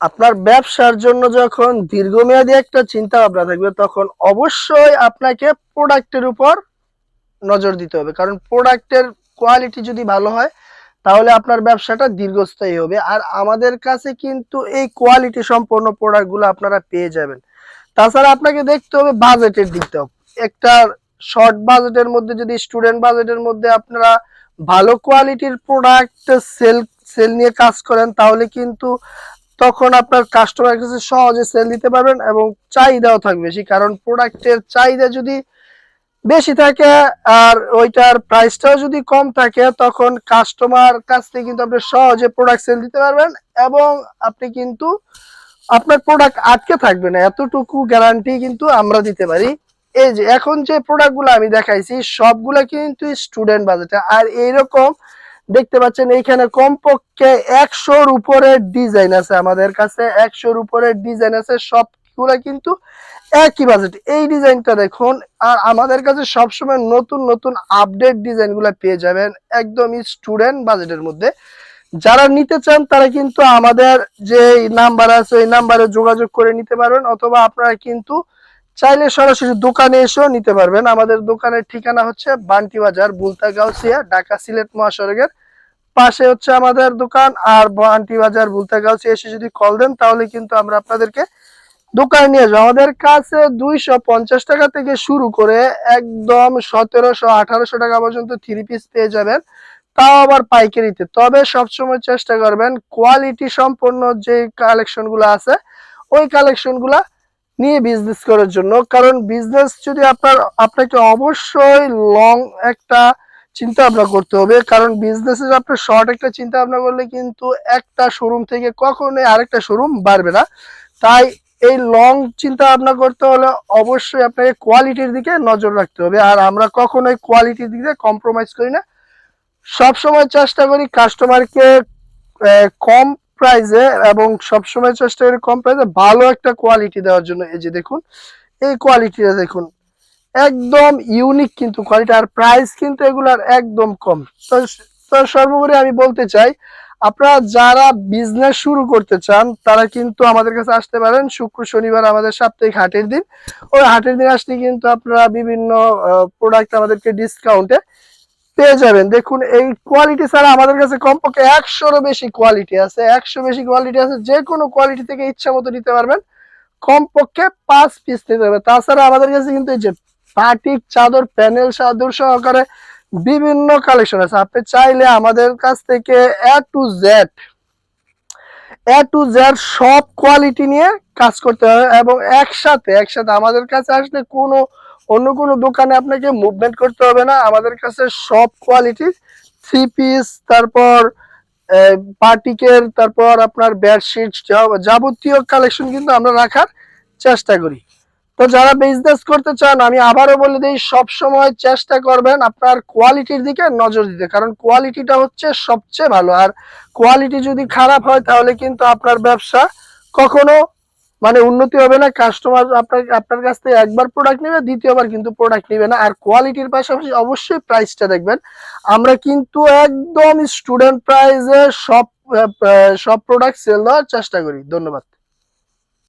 আপনার ব্যবসার জন্য যখন দীর্ঘমেয়াদী একটা চিন্তা ভাবনা থাকবে, তখন অবশ্যই আপনাকে প্রোডাক্টের উপর নজর দিতে হবে। কারণ প্রোডাক্টের কোয়ালিটি যদি ভালো হয়, তাহলে আপনার ব্যবসাটা দীর্ঘস্থায়ী হবে। আর আমাদের কাছে কিন্তু এই কোয়ালিটি সম্পন্ন প্রোডাক্টগুলো আপনারা পেয়ে যাবেন। তাছাড়া আপনাকে দেখতে হবে বাজেটের দিকটাও একটা শর্ট বাজেটের মধ্যে যদি স্টুডেন্ট বাজেটের মধ্যে আপনারা ভালো কোয়ালিটির প্রোডাক্ট সেল সেল নিয়ে কাজ করেন, তাহলে কিন্তু তখন আপনার কাস্টমার কাছে সহজে সেল দিতে পারবেন এবং চাহিদাও থাকবে। বেশি কারণ প্রোডাক্টের চাহিদা যদি বেশি থাকে আর ওইটার প্রাইসটাও যদি কম থাকে, তখন কাস্টমার কাছ থেকে কিন্তু আপনি সহজে প্রোডাক্ট সেল দিতে পারবেন এবং আপনি কিন্তু আপনার প্রোডাক্ট আটকে থাকবে না। এতটুকু গ্যারান্টি কিন্তু আমরা দিতে পারি। এই যে, এখন যে প্রোডাক্টগুলো আমি দেখাইছি, সবগুলো কিন্তু স্টুডেন্ট বাজেটে আর এইরকম দেখতে পাচ্ছেন, এইখানে কমপক্ষে একশোর উপরে ডিজাইন আছে আমাদের কাছে, একশোর উপরে ডিজাইন আছে, সবগুলো কিন্তু একই বাজেট এই ডিজাইনটা দেখুন, আর আমাদের কাছে সবসময় নতুন নতুন আপডেট ডিজাইনগুলো পেয়ে যাবেন একদম স্টুডেন্ট বাজেটের মধ্যে। যারা নিতে চান, তারা কিন্তু আমাদের যে নাম্বার আছে ওই নাম্বারে যোগাযোগ করে নিতে পারবেন অথবা আপনারা কিন্তু চাইলে সরাসরি দোকানে এসেও নিতে পারবেন। আমাদের দোকানের ঠিকানা হচ্ছে বান্টি বাজার বুলতা গাউসিয়া ঢাকা সিলেট মহাসড়কের পাশে হচ্ছে আমাদের দোকান। আর বান্টি বাজার বুলতা গাউসিয়া এসে যদি কল দেন, তাহলে কিন্তু আমরা আপনাদেরকে দোকানে নিয়ে যাব। আমাদের কাছে দুইশো পঞ্চাশ টাকা থেকে শুরু করে একদম সতেরোশো, আঠারোশো টাকা পর্যন্ত থ্রি পিস পেয়ে যাবেন। তাও আবার পাইকারিতে। তবে সবসময় চেষ্টা করবেন কোয়ালিটি সম্পন্ন যে কালেকশনগুলো আছে, ওই কালেকশনগুলা নিয়ে বিজনেস করার জন্য। কারণ বিজনেস যদি আপনার, আপনাকে অবশ্যই লং একটা চিন্তা ভাবনা করতে হবে। কারণ বিজনেসে আপনার শর্ট একটা চিন্তা ভাবনা করলে কিন্তু একটা শোরুম থেকে কখনোই আরেকটা শোরুম বাড়বে না। তাই এই লং চিন্তা ভাবনা করতে হলে অবশ্যই আপনাকে কোয়ালিটির দিকে নজর রাখতে হবে। আর আমরা কখনোই কোয়ালিটির দিকে কম্প্রোমাইজ করি না। সব সময় চেষ্টা করি কাস্টমারকে কম প্রাইসে এবং সবসময় চেষ্টা করি কম প্রাইসে ভালো একটা কোয়ালিটি দেওয়ার জন্য। এই যে দেখুন, এই কোয়ালিটিটা দেখুন, একদম ইউনিক কিন্তু কোয়ালিটি আর প্রাইস কিন্তু এগুলার একদম কম। তো সর্বোপরি আমি বলতে চাই, আপনারা যারা বিজনেস শুরু করতে চান, তারা কিন্তু আমাদের কাছে আসতে পারেন শুক্র, শনিবার আমাদের সাপ্তাহিক হাটের দিন। ওই হাটের দিন আসলে কিন্তু আপনারা বিভিন্ন প্রোডাক্ট আমাদেরকে ডিসকাউন্টে পেয়ে যাবেন। দেখুন, এই কোয়ালিটি ছাড়া আমাদের কাছে কমপক্ষে একশোরও বেশি কোয়ালিটি আছে। একশো বেশি কোয়ালিটি আছে, যে কোনো কোয়ালিটি থেকে ইচ্ছা মতো নিতে পারবেন। কমপক্ষে পাঁচ পিস নিতে হবে। তাছাড়া আমাদের কাছে কিন্তু এই যে পাটিক চাদর প্যানেল চাদর সহকারে বিভিন্ন কালেকশন আছে। আপনি চাইলে আমাদের কাছ থেকে A to Z A to Z সব কোয়ালিটি নিয়ে কাজ করতে হবে এবং একসাথে একসাথে আমাদের কাছে আসলে কোনো, অন্য কোনো দোকানে আপনাকে মুভমেন্ট করতে হবে না। আমাদের কাছে সব কোয়ালিটির থ্রি পিস তারপর পার্টিকের তারপর আপনার বেডশিট যাবতীয় কালেকশন কিন্তু আমরা রাখার চেষ্টা করি। তো যারা বিজনেস করতে চান, আমি আবারও বলে দিই সব সময় চেষ্টা করবেন আপনার কোয়ালিটির দিকে নজর দিতে। কারণ কোয়ালিটিটা হচ্ছে সবচেয়ে ভালো। আর কোয়ালিটি যদি খারাপ হয়, তাহলে কিন্তু আপনার ব্যবসা কখনো মানে উন্নতি হবে না। কাস্টমার আপনার আপনার কাছ থেকে একবার প্রোডাক্ট নেবে, দ্বিতীয়বার কিন্তু প্রোডাক্ট নেবে না। আর কোয়ালিটির পাশাপাশি অবশ্যই প্রাইসটা দেখবেন। আমরা কিন্তু একদম স্টুডেন্ট প্রাইসে সব সব প্রোডাক্ট সেল দেওয়ার চেষ্টা করি। ধন্যবাদ।